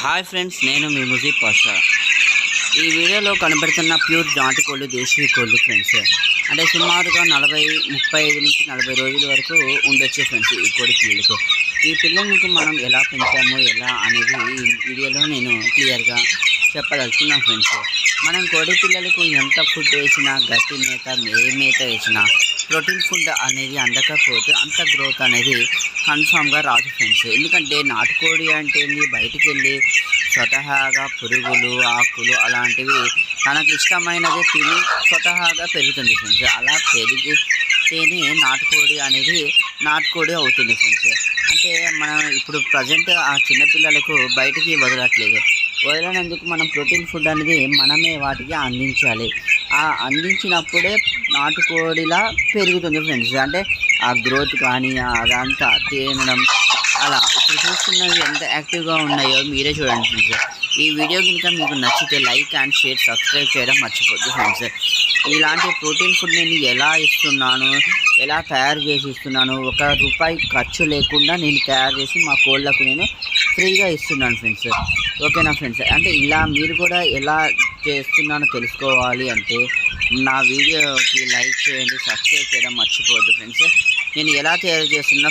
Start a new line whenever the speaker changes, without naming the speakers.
Hi friends నేను మీ ముజీబ్ పాషా. ఈ వీడియోలో కనబడుతున్న ప్యూర్ నాటుకోళ్ళు దేశీయ కోళ్ళు ఫ్రెండ్స్. అంటే సుమారుగా నలభై ముప్పై ఐదు నుంచి నలభై రోజుల వరకు ఉండొచ్చు ఫ్రెండ్స్ ఈ కోడి పిల్లలకు. ఈ పిల్లలకు మనం ఎలా పెంచామో ఎలా అనేది ఈ వీడియోలో నేను క్లియర్గా చెప్పదలుచుకున్నాను ఫ్రెండ్స్. మనం కోడి పిల్లలకు ఎంత ఫుడ్ వేసినా గట్టి మేత ఏ మేత వేసినా ప్రోటీన్ ఫుడ్ అనేది అందకపోతే అంత గ్రోత్ అనేది కన్ఫామ్గా రాదు ఫ్రెండ్స్. ఎందుకంటే నాటుకోడి అంటే బయటికి వెళ్ళి స్వతహాగా పురుగులు ఆకులు అలాంటివి తనకు ఇష్టమైనది తిని స్వతహాగా పెరుగుతుంది ఫ్రెండ్స్. అలా పెరిగితేనే నాటుకోడి అనేది నాటుకోడి అవుతుంది ఫ్రెండ్స్. అంటే మనం ఇప్పుడు ప్రజెంట్ ఆ చిన్నపిల్లలకు బయటికి వదలట్లేదు. వదలనందుకు మనం ప్రోటీన్ ఫుడ్ అనేది మనమే వాటికి అందించాలి. ఆ అందించినప్పుడే నాటుకోడిలా పెరుగుతుంది ఫ్రెండ్స్. అంటే ఆ గ్రోత్ కానీ అదంతా తినడం అలా ఇప్పుడు చూస్తున్నవి ఎంత యాక్టివ్గా ఉన్నాయో మీరే చూడండి ఫ్రెండ్స్. ఈ వీడియో కనుక మీకు నచ్చితే లైక్ అండ్ షేర్ సబ్స్క్రైబ్ చేయడం మర్చిపోద్దు ఫ్రెండ్స్. ఇలాంటి ప్రోటీన్ ఫుడ్ నేను ఎలా ఇస్తున్నాను ఎలా తయారు చేసి ఇస్తున్నాను ఒక రూపాయి ఖర్చు లేకుండా నేను తయారు చేసి మా కోళ్ళకు నేను ఫ్రీగా ఇస్తున్నాను ఫ్రెండ్స్. ఓకేనా ఫ్రెండ్స్? అంటే ఇలా మీరు కూడా ఎలా చేస్తున్నానో తెలుసుకోవాలి అంటే నా వీడియోకి లైక్ చేయండి సబ్స్క్రైబ్ చేయడం మర్చిపోవద్దు ఫ్రెండ్స్. నేను ఎలా తయారు చేస్తున్నా